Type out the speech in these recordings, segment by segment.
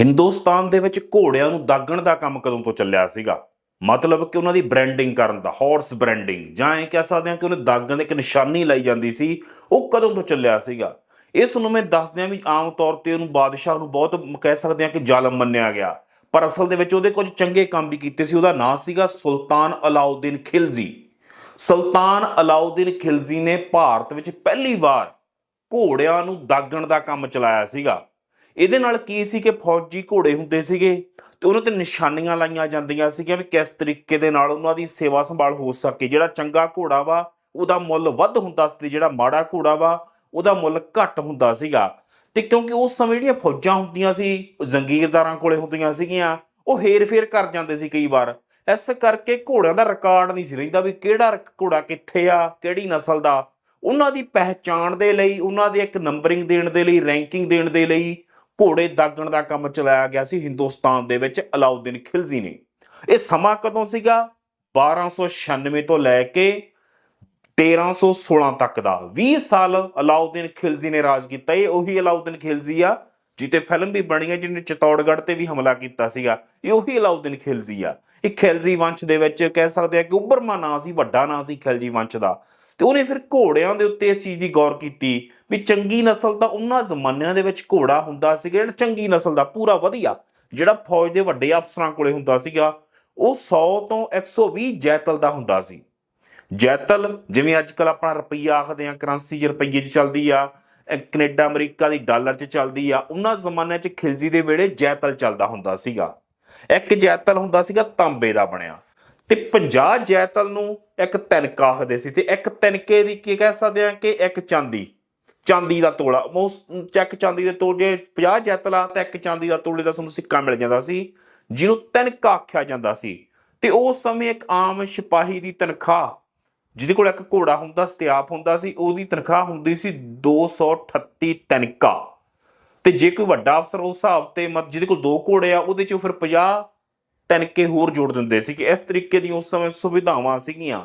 ਹਿੰਦੁਸਤਾਨ ਦੇ ਵਿੱਚ ਘੋੜਿਆਂ ਨੂੰ ਦਾਗਣ ਦਾ ਕੰਮ ਕਦੋਂ ਤੋਂ ਚੱਲਿਆ ਸੀਗਾ? ਮਤਲਬ ਕਿ ਉਹਨਾਂ ਦੀ ਬ੍ਰਾਂਡਿੰਗ ਕਰਨ ਦਾ ਹਾਰਸ ਬ੍ਰਾਂਡਿੰਗ ਜਾਂ ਇਹ ਕਹਿ ਸਕਦੇ ਹਾਂ ਕਿ ਉਹਨੇ ਦਾਗਣ ਦੇ ਇੱਕ ਨਿਸ਼ਾਨੀ ਲਾਈ ਜਾਂਦੀ ਸੀ, ਉਹ ਕਦੋਂ ਤੋਂ ਚੱਲਿਆ ਸੀਗਾ? ਇਸ ਨੂੰ ਮੈਂ ਦੱਸਦਿਆਂ ਵੀ ਆਮ ਤੌਰ ਤੇ ਉਹਨੂੰ ਬਾਦਸ਼ਾਹ ਨੂੰ ਬਹੁਤ ਕਹਿ ਸਕਦੇ ਹਾਂ ਕਿ ਜ਼ਾਲਮ ਮੰਨਿਆ ਗਿਆ। ਪਰ ਅਸਲ ਦੇ ਵਿੱਚ ਉਹਦੇ ਕੁਝ ਚੰਗੇ ਕੰਮ ਵੀ ਕੀਤੇ ਸੀ। ਉਹਦਾ ਨਾਂ ਸੀਗਾ ਸੁਲਤਾਨ ਅਲਾਉਦੀਨ ਖਿਲਜ਼ੀ। ਸੁਲਤਾਨ ਅਲਾਉਦੀਨ ਖਿਲਜ਼ੀ ਨੇ ਭਾਰਤ ਵਿੱਚ ਪਹਿਲੀ ਵਾਰ ਘੋੜਿਆਂ ਨੂੰ ਦਾਗਣ ਦਾ ਕੰਮ ਚਲਾਇਆ ਸੀਗਾ। ਇਹਦੇ ਨਾਲ ਕੀ ਸੀ ਕਿ ਫੌਜੀ ਘੋੜੇ ਹੁੰਦੇ ਸੀਗੇ ਤੇ ਉਹਨਾਂ ਤੇ ਨਿਸ਼ਾਨੀਆਂ ਲਾਈਆਂ ਜਾਂਦੀਆਂ ਸੀਗੀਆਂ ਵੀ ਕਿਸ ਤਰੀਕੇ ਦੇ ਨਾਲ ਉਹਨਾਂ ਦੀ ਸੇਵਾ ਸੰਭਾਲ ਹੋ ਸਕੇ। ਜਿਹੜਾ ਚੰਗਾ ਘੋੜਾ ਵਾ, ਉਹਦਾ ਮੁੱਲ ਵੱਧ ਹੁੰਦਾ ਸੀ, ਜਿਹੜਾ ਮਾੜਾ ਘੋੜਾ ਵਾ, ਉਹਦਾ ਮੁੱਲ ਘੱਟ ਹੁੰਦਾ ਸੀਗਾ। ਤੇ ਕਿਉਂਕਿ ਉਸ ਸਮੇਂ ਜਿਹੜੀਆਂ ਫੌਜਾਂ ਹੁੰਦੀਆਂ ਸੀ ਜ਼ੰਗੀਰਦਾਰਾਂ ਕੋਲੇ ਹੁੰਦੀਆਂ ਸੀਗੀਆਂ, ਉਹ ਹੇਰ-ਫੇਰ ਕਰ ਜਾਂਦੇ ਸੀ ਕਈ ਵਾਰ। ਇਸ ਕਰਕੇ ਘੋੜਿਆਂ ਦਾ ਰਿਕਾਰਡ ਨਹੀਂ ਸੀ ਰਹਿੰਦਾ ਵੀ ਕਿਹੜਾ ਰ- ਘੋੜਾ ਕਿੱਥੇ ਆ, ਕਿਹੜੀ ਨਸਲ ਦਾ। ਉਹਨਾਂ ਦੀ ਪਹਿਚਾਣ ਦੇ ਲਈ, ਉਹਨਾਂ ਦੇ ਇੱਕ ਨੰਬਰਿੰਗ ਦੇਣ ਦੇ ਲਈ, ਰੈਂਕਿੰਗ ਦੇਣ ਦੇ ਲਈ ਘੋੜੇ ਦਾਗਣ ਦਾ ਕੰਮ ਚਲਾਇਆ ਗਿਆ ਸੀ ਹਿੰਦੁਸਤਾਨ ਦੇ ਵਿੱਚ, ਅਲਾਉਦੀਨ ਖਿਲਜ਼ੀ ਨੇ। ਇਹ ਸਮਾਂ ਕਦੋਂ ਸੀਗਾ? 1296 ਤੋਂ ਲੈ ਕੇ 1316 ਤੱਕ ਦਾ। 20 ਸਾਲ ਅਲਾਉਦੀਨ ਖਿਲਜ਼ੀ ਨੇ ਰਾਜ ਕੀਤਾ। ਇਹ ਉਹੀ ਅਲਾਉਦੀਨ ਖਿਲਜ਼ੀ ਆ ਜਿੱਤੇ ਫਿਲਮ ਵੀ ਬਣੀ ਹੈ, ਜਿਹਨੇ ਚਿਤੌੜਗੜ੍ਹ ਤੇ ਵੀ ਹਮਲਾ ਕੀਤਾ ਸੀਗਾ। ਇਹ ਉਹੀ ਅਲਾਉਦੀਨ ਖਿਲਜ਼ੀ ਆ। ਇਹ ਖਿਲਜ਼ੀ ਵੰਸ਼ ਦੇ ਵਿੱਚ ਕਹਿ ਸਕਦੇ ਆ ਕਿ ਉੱਭਰਮਾ ਨਾਂ ਸੀ, ਵੱਡਾ ਨਾਂ ਸੀ ਖਿਲਜ਼ੀ ਵੰਸ਼ ਦਾ। ਤੇ ਉਹਨੇ ਫਿਰ ਘੋੜਿਆਂ ਦੇ ਉੱਤੇ ਇਸ ਚੀਜ਼ ਦੀ ਗੌਰ ਕੀਤੀ ਵੀ ਚੰਗੀ ਨਸਲ ਦਾ ਉਹਨਾਂ ਜ਼ਮਾਨਿਆਂ ਦੇ ਵਿੱਚ ਘੋੜਾ ਹੁੰਦਾ ਸੀਗਾ, ਜਿਹੜਾ ਚੰਗੀ ਨਸਲ ਦਾ, ਪੂਰਾ ਵਧੀਆ, ਜਿਹੜਾ ਫੌਜ ਦੇ ਵੱਡੇ ਅਫਸਰਾਂ ਕੋਲੇ ਹੁੰਦਾ ਸੀਗਾ, ਉਹ 100 ਤੋਂ 120 ਜੈਤਲ ਦਾ ਹੁੰਦਾ ਸੀ। ਜੈਤਲ, ਜਿਵੇਂ ਅੱਜ ਕੱਲ ਆਪਣਾ ਰੁਪਈਆ ਆਖਦੇ ਆ, ਕਰੰਸੀ ਰੁਪਈਏ 'ਚ ਚੱਲਦੀ ਆ ਕੈਨੇਡਾ, ਅਮਰੀਕਾ ਦੀ ਡਾਲਰ 'ਚ ਚੱਲਦੀ ਆ। ਉਹਨਾਂ ਜ਼ਮਾਨਿਆਂ 'ਚ ਖਿਲਜੀ ਦੇ ਵੇਲੇ ਜੈਤਲ ਚੱਲਦਾ ਹੁੰਦਾ ਸੀਗਾ। ਇੱਕ ਜੈਤਲ ਹੁੰਦਾ ਸੀਗਾ ਤਾਂਬੇ ਦਾ ਬਣਿਆ। ਤੇ 50 ਜੈਤਲ ਨੂੰ ਇੱਕ ਤਿਨਕਾ ਆਖਦੇ ਸੀ ਤੇ ਇੱਕ ਤਿਨਕੇ ਦੀ ਕੀ ਕਹਿ ਸਕਦੇ ਆ ਕਿ ਇੱਕ ਚਾਂਦੀ। ਚਾਂਦੀ ਦਾ ਤੋਲਾ। ਮੋਸ ਚੱਕ ਚਾਂਦੀ ਦੇ ਤੋਲੇ 50 ਜੈਤਲ ਆ ਤਾਂ ਇੱਕ ਚਾਂਦੀ ਦਾ ਤੋਲੇ ਦਾ ਤੁਹਾਨੂੰ ਸਿੱਕਾ ਮਿਲ ਜਾਂਦਾ ਸੀ, ਜਿਹਨੂੰ ਤਿਨਕਾ ਆਖਿਆ ਜਾਂਦਾ ਸੀ। ਤੇ ਉਸ ਸਮੇਂ ਇੱਕ ਆਮ ਸਿਪਾਹੀ ਦੀ ਤਨਖਾਹ ਜਿਹਦੇ ਕੋਲ ਇੱਕ ਘੋੜਾ ਹੁੰਦਾ ਸਤਿਆਪ ਹੁੰਦਾ ਸੀ, ਉਹਦੀ ਤਨਖਾਹ ਹੁੰਦੀ ਸੀ 238 ਤਨਕਾ। ਤੇ ਜੇ ਕੋਈ ਵੱਡਾ ਅਫਸਰ ਉਸ ਹਿਸਾਬ ਤੇ ਮਤ, ਜਿਹਦੇ ਕੋਲ ਦੋ ਘੋੜੇ ਆ, ਉਹਦੇ ਚੋਂ ਫਿਰ 50 ਤਨਕੇ ਹੋਰ ਜੋੜ ਦਿੰਦੇ ਸੀ ਕਿ ਇਸ ਤਰੀਕੇ ਦੀਆਂ ਉਸ ਸਮੇਂ ਸੁਵਿਧਾਵਾਂ ਸੀਗੀਆਂ।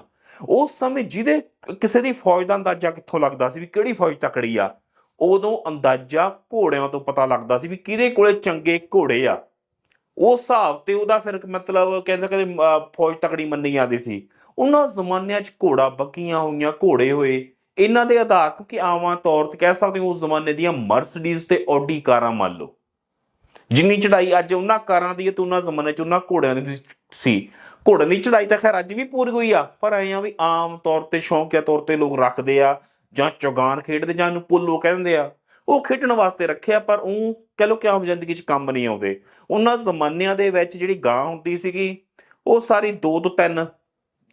ਉਸ ਸਮੇਂ ਜਿਹਦੇ ਕਿਸੇ ਦੀ ਫੌਜ ਦਾ ਅੰਦਾਜ਼ਾ ਕਿੱਥੋਂ ਲੱਗਦਾ ਸੀ, ਵੀ ਕਿਹੜੀ ਫੌਜ ਤਕੜੀ ਆ, ਉਦੋਂ ਅੰਦਾਜ਼ਾ ਘੋੜਿਆਂ ਤੋਂ ਪਤਾ ਲੱਗਦਾ ਸੀ ਵੀ ਕਿਹਦੇ ਕੋਲੇ ਚੰਗੇ ਘੋੜੇ ਆ। ਉਸ ਹਿਸਾਬ ਤੇ ਉਹਦਾ ਫਿਰ ਮਤਲਬ ਕਹਿੰਦੇ ਕਹਿੰਦੇ ਫੌਜ ਤਕੜੀ ਮੰਨੀ ਜਾਂਦੀ ਸੀ। ਉਹਨਾਂ ਜ਼ਮਾਨਿਆਂ 'ਚ ਘੋੜਾ ਬੱਕੀਆਂ ਹੋਈਆਂ, ਘੋੜੇ ਹੋਏ। ਇਹਨਾਂ ਦੇ ਆਧਾਰ ਕਿਉਂਕਿ ਆਵਾਂ ਤੌਰ ਤੇ ਕਹਿ ਸਕਦੇ ਹੋ ਉਸ ਜ਼ਮਾਨੇ ਦੀਆਂ ਮਰਸੀਡੀਜ਼ ਤੇ ਆਡੀ ਕਾਰਾਂ ਮੰਨ ਲਓ। ਜਿੰਨੀ ਚੜਾਈ ਅੱਜ ਉਹਨਾਂ ਕਾਰਾਂ ਦੀ ਹੈ ਤੇ ਉਹਨਾਂ ਜ਼ਮਾਨੇ 'ਚ ਉਹਨਾਂ ਘੋੜਿਆਂ ਦੀ ਸੀ। ਘੋੜਿਆਂ ਦੀ ਚੜਾਈ ਤਾਂ ਖੈਰ ਅੱਜ ਵੀ ਪੂਰੀ ਹੋਈ ਆ, ਪਰ ਐਂ ਆ ਵੀ ਆਮ ਤੌਰ ਤੇ ਸ਼ੌਂਕੀਆ ਤੌਰ ਤੇ ਲੋਕ ਰੱਖਦੇ ਆ ਜਾਂ ਚੁਗਾਨ ਖੇਡਦੇ ਜਾਂ ਇਹਨੂੰ ਪੁੱਲੋ ਕਹਿੰਦੇ ਆ। ਉਹ ਖੇਡਣ ਵਾਸਤੇ ਰੱਖਿਆ, ਪਰ ਉਹ ਕਹ ਲੋ ਕਿ ਆਮ ਜ਼ਿੰਦਗੀ 'ਚ ਕੰਮ ਨਹੀਂ ਆਉਂਦੇ। ਉਹਨਾਂ ਜ਼ਮਾਨਿਆਂ ਦੇ ਵਿੱਚ ਜਿਹੜੀ ਗਾਂ ਹੁੰਦੀ ਸੀਗੀ, ਉਹ ਸਾਰੀ 2 ਤੋਂ 3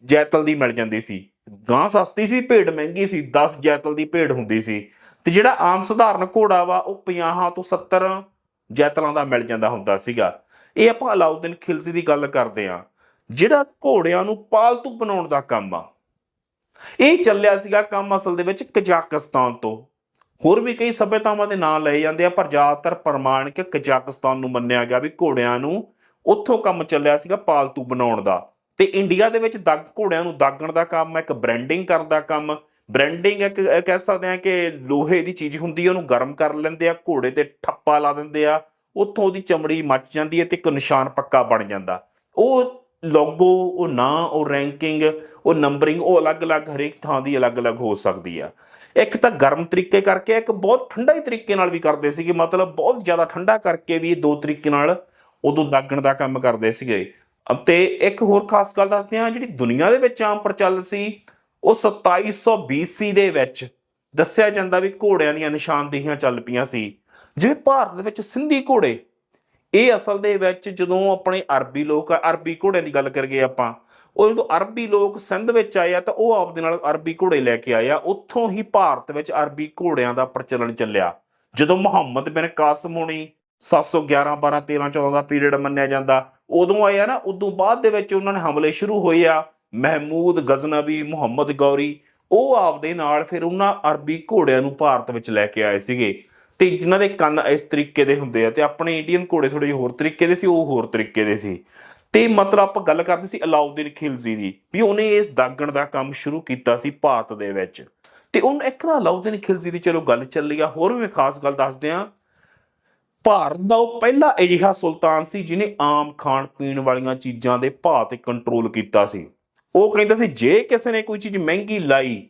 ਜੈਤਲ ਦੀ ਮਿਲ ਜਾਂਦੀ ਸੀ। ਗਾਂ ਸਸਤੀ ਸੀ ਭੇਡ ਮਹਿੰਗੀ ਸੀ 10 ਜੈਤਲ ਦੀ ਭੇਡ ਹੁੰਦੀ ਸੀ। ਤੇ ਜਿਹੜਾ ਆਮ ਸਧਾਰਨ ਘੋੜਾ ਵਾ, ਉਹ 50 ਤੋਂ 70 ਜੈਤਲਾਂ ਦਾ ਮਿਲ ਜਾਂਦਾ ਹੁੰਦਾ ਸੀਗਾ। ਇਹ ਆਪਾਂ ਅਲਾਉਦੀਨ ਖਿਲਜ਼ੀ ਦੀ ਗੱਲ ਕਰਦੇ ਆ ਜਿਹੜਾ ਘੋੜਿਆਂ ਨੂੰ ਪਾਲਤੂ ਬਣਾਉਣ ਦਾ ਕੰਮ ਆ, ਇਹ ਚੱਲਿਆ ਸੀਗਾ ਕੰਮ ਅਸਲ ਦੇ ਵਿੱਚ ਕਜ਼ਾਕਿਸਤਾਨ ਤੋਂ। ਹੋਰ ਵੀ ਕਈ ਸਭਿਅਤਾਵਾਂ ਦੇ ਨਾਂ ਲਏ ਜਾਂਦੇ ਆ, ਪਰ ਜ਼ਿਆਦਾਤਰ ਪ੍ਰਮਾਣਿਕ ਕਜ਼ਾਕਿਸਤਾਨ ਨੂੰ ਮੰਨਿਆ ਗਿਆ ਵੀ ਘੋੜਿਆਂ ਨੂੰ ਉੱਥੋਂ ਕੰਮ ਚੱਲਿਆ ਸੀਗਾ ਪਾਲਤੂ ਬਣਾਉਣ ਦਾ। ਤੇ ਇੰਡੀਆ ਦੇ ਵਿੱਚ ਦਾਗ, ਘੋੜਿਆਂ ਨੂੰ ਦਾਗਣ ਦਾ ਕੰਮ ਇੱਕ ਬ੍ਰਾਂਡਿੰਗ ਕਰਨ ਦਾ ਕੰਮ। ਬ੍ਰਾਂਡਿੰਗ ਇੱਕ ਕਹਿ ਸਕਦੇ ਆ ਕਿ ਲੋਹੇ ਦੀ ਚੀਜ਼ ਹੁੰਦੀ ਹੈ, ਉਹਨੂੰ ਗਰਮ ਕਰ ਲੈਂਦੇ ਆ, ਘੋੜੇ ਤੇ ਠੱਪਾ ਲਾ ਦਿੰਦੇ ਆ, ਉੱਥੋਂ ਉਹਦੀ ਚਮੜੀ ਮੱਚ ਜਾਂਦੀ ਹੈ ਤੇ ਇੱਕ ਨਿਸ਼ਾਨ ਪੱਕਾ ਬਣ ਜਾਂਦਾ। ਉਹ ਲੋਗੋ ਉਹ ਨਾਂ, ਉਹ ਰੈਂਕਿੰਗ ਉਹ ਨੰਬਰਿੰਗ ਉਹ ਅਲੱਗ-ਅਲੱਗ ਹਰੇਕ ਥਾਂ ਦੀ ਅਲੱਗ-ਅਲੱਗ ਹੋ ਸਕਦੀ ਆ। ਇੱਕ ਤਾਂ ਗਰਮ ਤਰੀਕੇ ਕਰਕੇ, ਇੱਕ ਬਹੁਤ ਠੰਡਾ ਹੀ ਤਰੀਕੇ ਨਾਲ ਵੀ ਕਰਦੇ ਸੀਗੇ, ਮਤਲਬ ਬਹੁਤ ਜ਼ਿਆਦਾ ਠੰਡਾ ਕਰਕੇ ਵੀ ਇਹ ਦੋ ਤਰੀਕੇ ਨਾਲ ਉਦੋਂ ਦਾਗਣ ਦਾ ਕੰਮ ਕਰਦੇ ਸੀਗੇ। ਅਤੇ ਇੱਕ ਹੋਰ ਖਾਸ ਗੱਲ ਦੱਸਦੇ ਹਾਂ, ਜਿਹੜੀ ਦੁਨੀਆ ਦੇ ਵਿੱਚ ਆਮ ਪ੍ਰਚਲਿਤ ਸੀ, ਉਹ 2700 BC ਦੇ ਵਿੱਚ ਦੱਸਿਆ ਜਾਂਦਾ ਵੀ ਘੋੜਿਆਂ ਦੀਆਂ ਨਿਸ਼ਾਨਦੇਹੀਆਂ ਚੱਲ ਪਈਆਂ ਸੀ। ਜਿਵੇਂ ਭਾਰਤ ਦੇ ਵਿੱਚ ਸਿੰਧੀ ਘੋੜੇ, ਇਹ ਅਸਲ ਦੇ ਵਿੱਚ ਜਦੋਂ ਆਪਣੇ ਅਰਬੀ ਲੋਕ, ਅਰਬੀ ਘੋੜਿਆਂ ਦੀ ਗੱਲ ਕਰੀਏ ਆਪਾਂ, ਉਹ ਜਦੋਂ ਅਰਬੀ ਲੋਕ ਸਿੰਧ ਵਿੱਚ ਆਏ ਆ ਤਾਂ ਉਹ ਆਪਦੇ ਨਾਲ ਅਰਬੀ ਘੋੜੇ ਲੈ ਕੇ ਆਏ ਆ, ਉੱਥੋਂ ਹੀ ਭਾਰਤ ਵਿੱਚ ਅਰਬੀ ਘੋੜਿਆਂ ਦਾ ਪ੍ਰਚਲਨ ਚੱਲਿਆ। ਜਦੋਂ ਮੁਹੰਮਦ ਬਿਨ ਕਾਸਮ ਹੋਣੀ 711 12 13 14 ਦਾ ਪੀਰੀਅਡ ਮੰਨਿਆ ਜਾਂਦਾ ਉਦੋਂ ਆਏ ਆ ਨਾ, ਉਦੋਂ ਬਾਅਦ ਦੇ ਵਿੱਚ ਉਹਨਾਂ ਨੇ ਹਮਲੇ ਸ਼ੁਰੂ ਹੋਏ ਆ। ਮਹਿਮੂਦ ਗਜ਼ਨਵੀ, ਮੁਹੰਮਦ ਗੌਰੀ, ਉਹ ਆਪਦੇ ਨਾਲ ਫਿਰ ਉਹਨਾਂ ਅਰਬੀ ਘੋੜਿਆਂ ਨੂੰ ਭਾਰਤ ਵਿੱਚ ਲੈ ਕੇ ਆਏ ਸੀਗੇ। ਤੇ ਜਿਨ੍ਹਾਂ ਦੇ ਕੰਨ ਇਸ ਤਰੀਕੇ ਦੇ ਹੁੰਦੇ ਆ ਤੇ ਆਪਣੇ ਇੰਡੀਅਨ ਘੋੜੇ ਥੋੜੇ ਜਿਹੇ ਹੋਰ ਤਰੀਕੇ ਦੇ ਸੀ, ਉਹ ਹੋਰ ਤਰੀਕੇ ਦੇ ਸੀ। ਤੇ ਮਤਲਬ ਆਪਾਂ ਗੱਲ ਕਰਦੇ ਸੀ ਅਲਾਉਦੀਨ ਖਿਲਜ਼ੀ ਦੀ, ਵੀ ਉਹਨੇ ਇਸ ਦਾਗਣ ਦਾ ਕੰਮ ਸ਼ੁਰੂ ਕੀਤਾ ਸੀ ਭਾਰਤ ਦੇ ਵਿੱਚ। ਤੇ ਉਹਨ ਇੱਕ ਨਾ ਅਲਾਉਦੀਨ ਖਿਲਜ਼ੀ ਦੀ ਚਲੋ ਗੱਲ ਚੱਲੀ ਆ, ਹੋਰ ਵੀ ਮੈਂ ਖਾਸ ਗੱਲ ਦੱਸਦੇ ਆ ਭਾਰਤ ਦਾ ਉਹ ਪਹਿਲਾ ਅਜਿਹਾ ਸੁਲਤਾਨ ਸੀ ਜਿਨੇ ਆਮ ਖਾਣ ਪੀਣ ਵਾਲੀਆਂ ਚੀਜ਼ਾਂ ਦੇ ਭਾਅ ਤੇ ਕੰਟਰੋਲ ਕੀਤਾ ਸੀ। ਉਹ ਕਹਿੰਦਾ ਸੀ, ਜੇ ਕਿਸੇ ਨੇ ਕੋਈ ਚੀਜ਼ ਮਹਿੰਗੀ ਲਾਈ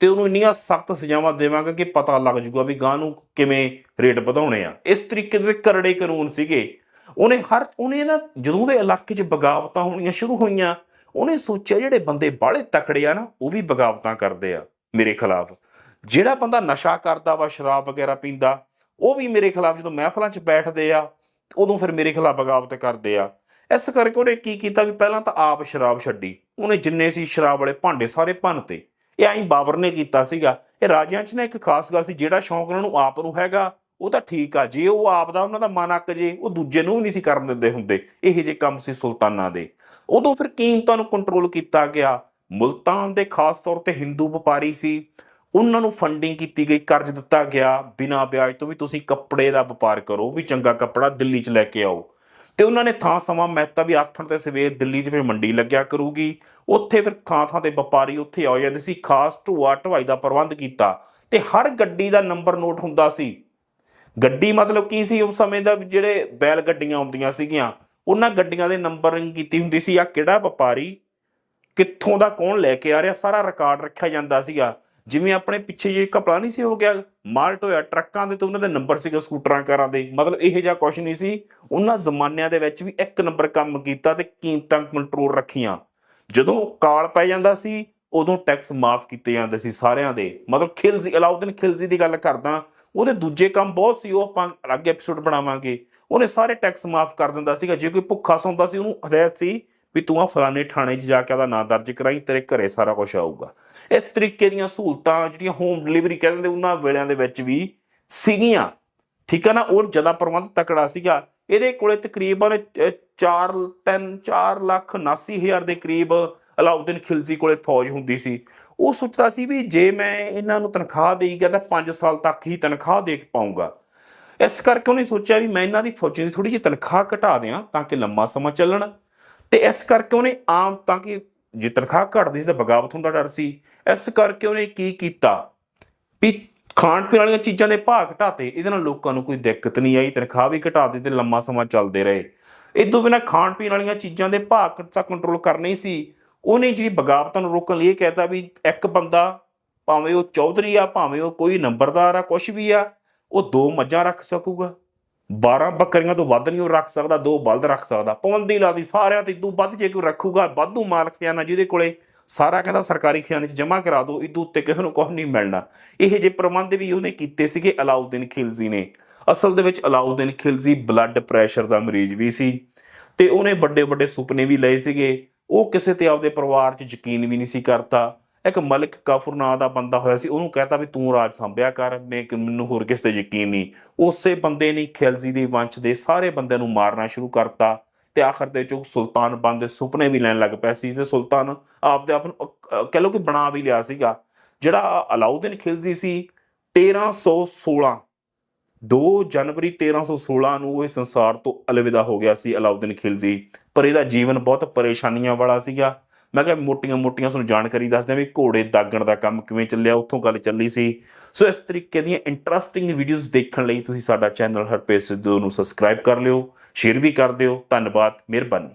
ਤੇ ਉਹਨੂੰ ਇੰਨੀਆਂ ਸਖਤ ਸਜ਼ਾਵਾਂ ਦੇਵਾਂਗਾ ਕਿ ਪਤਾ ਲੱਗ ਜੂਗਾ ਵੀ ਗਾਂ ਨੂੰ ਕਿਵੇਂ ਰੇਟ ਵਧਾਉਣੇ ਆ। ਇਸ ਤਰੀਕੇ ਦੇ ਕਰੜੇ ਕਾਨੂੰਨ ਸੀਗੇ। ਉਹਨੇ ਹਰ, ਉਹਨੇ ਨਾ ਜਦੋਂ ਦੇ ਇਲਾਕੇ 'ਚ ਬਗਾਵਤਾਂ ਹੋਣੀਆਂ ਸ਼ੁਰੂ ਹੋਈਆਂ, ਉਹਨੇ ਸੋਚਿਆ ਜਿਹੜੇ ਬੰਦੇ ਬਾਹਲੇ ਤਕੜੇ ਆ ਨਾ, ਉਹ ਵੀ ਬਗਾਵਤਾਂ ਕਰਦੇ ਆ, ਮੇਰੇ ਖਿਲਾਫ। ਜਿਹੜਾ ਬੰਦਾ ਨਸ਼ਾ ਕਰਦਾ ਵਾ, ਸ਼ਰਾਬ ਵਗੈਰਾ ਪੀਂਦਾ ਉਹ ਵੀ ਮੇਰੇ ਖਿਲਾਫ ਜਦੋਂ ਮਹਿਫਲਾਂ 'ਚ ਬੈਠਦੇ ਆ ਉਦੋਂ ਫਿਰ ਮੇਰੇ ਖਿਲਾਫ ਬਗਾਵਤ ਕਰਦੇ ਆ। ਇਸ ਕਰਕੇ ਉਹਨੇ ਕੀ ਕੀਤਾ ਵੀ ਪਹਿਲਾਂ ਤਾਂ ਆਪ ਸ਼ਰਾਬ ਛੱਡੀ। ਉਹਨੇ ਜਿੰਨੇ ਸੀ ਸ਼ਰਾਬ ਵਾਲੇ ਭਾਂਡੇ ਸਾਰੇ ਭੰਨਤੇ ਇਹ ਆਈ ਬਾਬਰ ਨੇ ਕੀਤਾ ਸੀਗਾ। ਇਹ ਰਾਜਿਆਂ 'ਚ ਨਾ ਇੱਕ ਖਾਸ ਗੱਲ ਸੀ, ਜਿਹੜਾ ਸ਼ੌਂਕ ਉਹਨਾਂ ਨੂੰ ਆਪ ਨੂੰ ਹੈਗਾ, ਉਹ ਤਾਂ ਠੀਕ ਆ। ਜੇ ਉਹ ਆਪ ਦਾ ਉਹਨਾਂ ਦਾ ਮਨ ਅੱਕ ਜੇ, ਉਹ ਦੂਜੇ ਨੂੰ ਵੀ ਨਹੀਂ ਸੀ ਕਰਨ ਦਿੰਦੇ ਹੁੰਦੇ। ਇਹੋ ਜਿਹੇ ਕੰਮ ਸੀ ਸੁਲਤਾਨਾਂ ਦੇ। ਉਦੋਂ ਫਿਰ ਕੀਮਤਾਂ ਨੂੰ ਕੰਟਰੋਲ ਕੀਤਾ ਗਿਆ। ਮੁਲਤਾਨ ਦੇ ਖਾਸ ਤੌਰ ਤੇ ਹਿੰਦੂ ਵਪਾਰੀ ਸੀ। ਉਹਨਾਂ ਨੂੰ ਫੰਡਿੰਗ ਕੀਤੀ ਗਈ, ਕਰਜ਼ ਦਿੱਤਾ ਗਿਆ ਬਿਨਾਂ ਵਿਆਜ ਤੋਂ ਵੀ ਤੁਸੀਂ ਕੱਪੜੇ ਦਾ ਵਪਾਰ ਕਰੋ, ਵੀ ਚੰਗਾ ਕੱਪੜਾ ਦਿੱਲੀ 'ਚ ਲੈ ਕੇ ਆਓ। ਤੇ ਉਹਨਾਂ ਨੇ ਥਾਂ ਸਮਾਂ ਮਹਿਤਾ ਵੀ ਆਥਣ ਤੇ ਸਵੇਰ ਦਿੱਲੀ 'ਚ ਫਿਰ ਮੰਡੀ ਲੱਗਿਆ ਕਰੂਗੀ। ਉੱਥੇ ਫਿਰ ਥਾਂ ਥਾਂ ਤੇ ਵਪਾਰੀ ਉੱਥੇ ਆ ਜਾਂਦੇ ਸੀ, ਖਾਸ ਢੂਆ ਢਵਾਈ ਦਾ ਪ੍ਰਬੰਧ ਕੀਤਾ। ਤੇ ਹਰ ਗੱਡੀ ਦਾ ਨੰਬਰ ਨੋਟ ਹੁੰਦਾ ਸੀ। ਗੱਡੀ ਮਤਲਬ ਕੀ ਸੀ ਉਸ ਸਮੇਂ ਦਾ, ਜਿਹੜੇ ਬੈਲ ਗੱਡੀਆਂ ਆਉਂਦੀਆਂ ਸੀਗੀਆਂ, ਉਹਨਾਂ ਗੱਡੀਆਂ ਦੇ ਨੰਬਰਿੰਗ ਕੀਤੀ ਹੁੰਦੀ ਸੀ ਆ ਕਿਹੜਾ ਵਪਾਰੀ, ਕਿੱਥੋਂ ਦਾ ਕੌਣ ਲੈ ਕੇ ਆ ਰਿਹਾ, ਸਾਰਾ ਰਿਕਾਰਡ ਰੱਖਿਆ ਜਾਂਦਾ ਸੀਗਾ। ਜਿਵੇਂ ਆਪਣੇ ਪਿੱਛੇ ਜੇ ਘਪਲਾ ਨਹੀਂ ਸੀ ਹੋ ਗਿਆ ਮਾਲਟ ਹੋਇਆ, ਟਰੱਕਾਂ ਦੇ ਤੇ ਉਹਨਾਂ ਦੇ ਨੰਬਰ ਸੀਗੇ, ਸਕੂਟਰਾਂ, ਕਾਰਾਂ ਦੇ। ਮਤਲਬ ਇਹੋ ਜਿਹਾ ਕੁਝ ਨਹੀਂ ਸੀ। ਉਹਨਾਂ ਜ਼ਮਾਨਿਆਂ ਦੇ ਵਿੱਚ ਵੀ ਇੱਕ ਨੰਬਰ ਕੰਮ ਕੀਤਾ ਤੇ ਕੀਮਤਾਂ ਕੰਟਰੋਲ ਰੱਖੀਆਂ। ਜਦੋਂ ਕਾਲ ਪੈ ਜਾਂਦਾ ਸੀ, ਉਦੋਂ ਟੈਕਸ ਮਾਫ ਕੀਤੇ ਜਾਂਦੇ ਸੀ ਸਾਰਿਆਂ ਦੇ। ਮਤਲਬ ਖਿਲਜ਼ੀ, ਅਲਾਉਦੀਨ ਖਿਲਜ਼ੀ ਦੀ ਗੱਲ ਕਰਦਾ, ਉਹਦੇ ਦੂਜੇ ਕੰਮ ਬਹੁਤ ਸੀ, ਉਹ ਆਪਾਂ ਅਲੱਗ ਐਪੀਸੋਡ ਬਣਾਵਾਂਗੇ। ਉਹਨੇ ਸਾਰੇ ਟੈਕਸ ਮਾਫ ਕਰ ਦਿੰਦਾ ਸੀਗਾ। ਜੇ ਕੋਈ ਭੁੱਖਾ ਸੌਂਦਾ ਸੀ, ਉਹਨੂੰ ਹਦਾਇਤ ਸੀ ਵੀ ਤੂੰ ਆ ਫਲਾਣੇ ਥਾਣੇ 'ਚ ਜਾ ਕੇ ਉਹਦਾ ਨਾਂ ਦਰਜ ਕਰਾਈ, ਤੇਰੇ ਘਰੇ ਸਾਰਾ ਕੁਝ ਆਊਗਾ। ਇਸ ਤਰੀਕੇ ਦੀਆਂ ਸਹੂਲਤਾਂ ਜਿਹੜੀਆਂ ਹੋਮ ਡਿਲੀਵਰੀ ਕਹਿੰਦੇ ਉਹਨਾਂ ਵੇਲਿਆਂ ਦੇ ਵਿੱਚ ਵੀ ਸੀਗੀਆਂ। ਠੀਕ ਹੈ ਨਾ? ਉਹ ਜ਼ਿਆਦਾ ਪ੍ਰਬੰਧ ਤਕੜਾ ਸੀਗਾ। ਇਹਦੇ ਕੋਲੇ ਤਕਰੀਬਨ 4 3 4 ਲੱਖ 79 ਹਜ਼ਾਰ ਦੇ ਕਰੀਬ ਅਲਾਉਦੀਨ ਖਿਲਜ਼ੀ ਕੋਲੇ ਫੌਜ ਹੁੰਦੀ ਸੀ। ਉਹ ਸੋਚਦਾ ਸੀ ਵੀ ਜੇ ਮੈਂ ਇਹਨਾਂ ਨੂੰ ਤਨਖਾਹ ਦੇਈਗਾ ਤਾਂ 5 ਸਾਲ ਤੱਕ ਹੀ ਤਨਖਾਹ ਦੇ ਪਾਉਂਗਾ ਇਸ ਕਰਕੇ ਉਹਨੇ ਸੋਚਿਆ ਵੀ ਮੈਂ ਇਹਨਾਂ ਦੀ ਫੌਜੀ ਦੀ ਥੋੜੀ ਜਿਹੀ ਤਨਖਾਹ ਘਟਾ ਦਿਆਂ ਤਾਂ ਕਿ ਲੰਮਾ ਸਮਾਂ ਚੱਲਣ। ਤੇ ਇਸ ਕਰਕੇ ਉਹਨੇ ਆਮ ਤਾਂ ਕਿ ਜੇ ਤਨਖਾਹ ਘਟਦੀ ਸੀ ਤਾਂ ਬਗਾਵਤ ਹੁੰਦਾ ਡਰ ਸੀ। ਇਸ ਕਰਕੇ ਉਹਨੇ ਕੀ ਕੀਤਾ? ਵੀ ਖਾਣ ਪੀਣ ਵਾਲੀਆਂ ਚੀਜ਼ਾਂ ਦੇ ਭਾਅ ਘਟਾਤੇ। ਇਹਦੇ ਨਾਲ ਲੋਕਾਂ ਨੂੰ ਕੋਈ ਦਿੱਕਤ ਨਹੀਂ ਆਈ। ਤਨਖਾਹ ਵੀ ਘਟਾ ਦਿੱਤੀ ਤੇ ਲੰਮਾ ਸਮਾਂ ਚੱਲਦੇ ਰਹੇ। ਇਦੋਂ ਬਿਨਾਂ ਖਾਣ ਪੀਣ ਵਾਲੀਆਂ ਚੀਜ਼ਾਂ ਦੇ ਭਾਅ ਤਾਂ ਕੰਟਰੋਲ ਕਰਨੇ ਸੀ। ਉਹਨੇ ਜਿਹੜੀ ਬਗਾਵਤਾਂ ਨੂੰ ਰੋਕਣ ਲਈ ਇਹ ਕਹਿਤਾ ਵੀ ਇੱਕ ਬੰਦਾ ਭਾਵੇਂ ਉਹ ਚੌਧਰੀ ਆ, ਭਾਵੇਂ ਉਹ ਕੋਈ ਨੰਬਰਦਾਰ ਆ ਕੁਝ ਵੀ ਆ, ਉਹ ਦੋ ਮੱਝਾਂ ਰੱਖ ਸਕੂਗਾ। 12 ਬੱਕਰੀਆਂ ਤੋਂ ਵੱਧ ਨਹੀਂ ਉਹ ਰੱਖ ਸਕਦਾ, ਦੋ ਬਲਦ ਰੱਖ ਸਕਦਾ। ਪਾਬੰਦੀ ਲਾਦੀ ਸਾਰਿਆਂ ਤੇ, ਇਦੋਂ ਵੱਧ ਜੇ ਕੋਈ ਰੱਖੂਗਾ, ਵਾਧੂ ਮਾਲਕ ਖਜ਼ਾਨਾ ਜਿਹਦੇ ਕੋਲੇ ਸਾਰਾ ਕਹਿੰਦਾ ਸਰਕਾਰੀ ਖਜ਼ਾਨੇ 'ਚ ਜਮ੍ਹਾਂ ਕਰਾ ਦਿਓ ਇਦੋਂ ਉੱਤੇ ਕਿਸੇ ਨੂੰ ਕੁਝ ਨਹੀਂ ਮਿਲਣਾ। ਇਹ ਜੇ ਪ੍ਰਬੰਧ ਵੀ ਉਹਨੇ ਕੀਤੇ ਸੀਗੇ ਅਲਾਉਦੀਨ ਖਿਲਜ਼ੀ ਨੇ, ਅਸਲ ਦੇ ਵਿੱਚ ਅਲਾਉਦੀਨ ਖਿਲਜ਼ੀ ਬਲੱਡ ਪ੍ਰੈਸ਼ਰ ਦਾ ਮਰੀਜ਼ ਵੀ ਸੀ ਤੇ ਉਹਨੇ ਵੱਡੇ ਵੱਡੇ ਸੁਪਨੇ ਵੀ ਲਏ ਸੀਗੇ। ਉਹ ਕਿਸੇ ਤੇ ਆਪਦੇ ਪਰਿਵਾਰ 'ਚ ਯਕੀਨ ਵੀ ਨਹੀਂ ਸੀ ਕਰਤਾ। ਇੱਕ ਮਲਿਕ ਕਾਫਰ ਨਾਂ ਦਾ ਬੰਦਾ ਹੋਇਆ ਸੀ ਉਹਨੂੰ ਕਹਤਾ ਵੀ ਤੂੰ ਰਾਜ ਸੰਭਿਆ ਕਰ ਮੈਂ ਮੈਨੂੰ ਹੋਰ ਕਿਸੇ ਤੇ ਯਕੀਨ ਨਹੀਂ। ਉਸੇ ਬੰਦੇ ਨੇ ਖਿਲਜ਼ੀ ਦੇ ਵੰਸ਼ ਦੇ ਸਾਰੇ ਬੰਦਿਆਂ ਨੂੰ ਮਾਰਨਾ ਸ਼ੁਰੂ ਕਰਤਾ ਤੇ ਆਖਰ ਦੇ ਵਿੱਚ ਸੁਲਤਾਨ ਬਣ ਸੁਪਨੇ ਵੀ ਲੈਣ ਲੱਗ ਪਿਆ ਸੀ ਤੇ ਸੁਲਤਾਨ ਆਪਦੇ ਆਪ ਨੂੰ ਅਹ, ਕਹਿ ਲਓ ਕਿ ਬਣਾ ਵੀ ਲਿਆ ਸੀਗਾ। ਜਿਹੜਾ ਅਲਾਉਦੀਨ ਖਿਲਜ਼ੀ ਸੀ 1316 2 ਜਨਵਰੀ 1316 ਨੂੰ ਉਹ ਸੰਸਾਰ ਤੋਂ ਅਲਵਿਦਾ ਹੋ ਗਿਆ ਸੀ ਅਲਾਉਦੀਨ ਖਿਲਜ਼ੀ। ਪਰ ਇਹਦਾ ਜੀਵਨ ਬਹੁਤ ਪਰੇਸ਼ਾਨੀਆਂ ਵਾਲਾ ਸੀਗਾ। ਮੈਂ ਕਿਹਾ ਮੋਟੀਆਂ-ਮੋਟੀਆਂ ਤੁਹਾਨੂੰ ਜਾਣਕਾਰੀ ਦੱਸਦੇ ਆ ਵੀ ਘੋੜੇ ਦਾਗਣ ਦਾ ਕੰਮ ਕਿਵੇਂ ਚੱਲਿਆ, ਉੱਥੋਂ ਗੱਲ ਚੱਲੀ ਸੀ। ਸੋ ਇਸ ਤਰੀਕੇ ਦੀਆਂ ਇੰਟਰਸਟਿੰਗ ਵੀਡੀਓਜ਼ ਦੇਖਣ ਲਈ ਤੁਸੀਂ ਸਾਡਾ ਚੈਨਲ ਹਰਪੇਜ ਸਿੱਧੂ ਨੂੰ ਸਬਸਕ੍ਰਾਈਬ ਕਰ ਲਿਓ ਸ਼ੇਅਰ ਵੀ ਕਰ ਦਿਓ। ਧੰਨਵਾਦ, ਮਿਹਰਬਾਨੀ।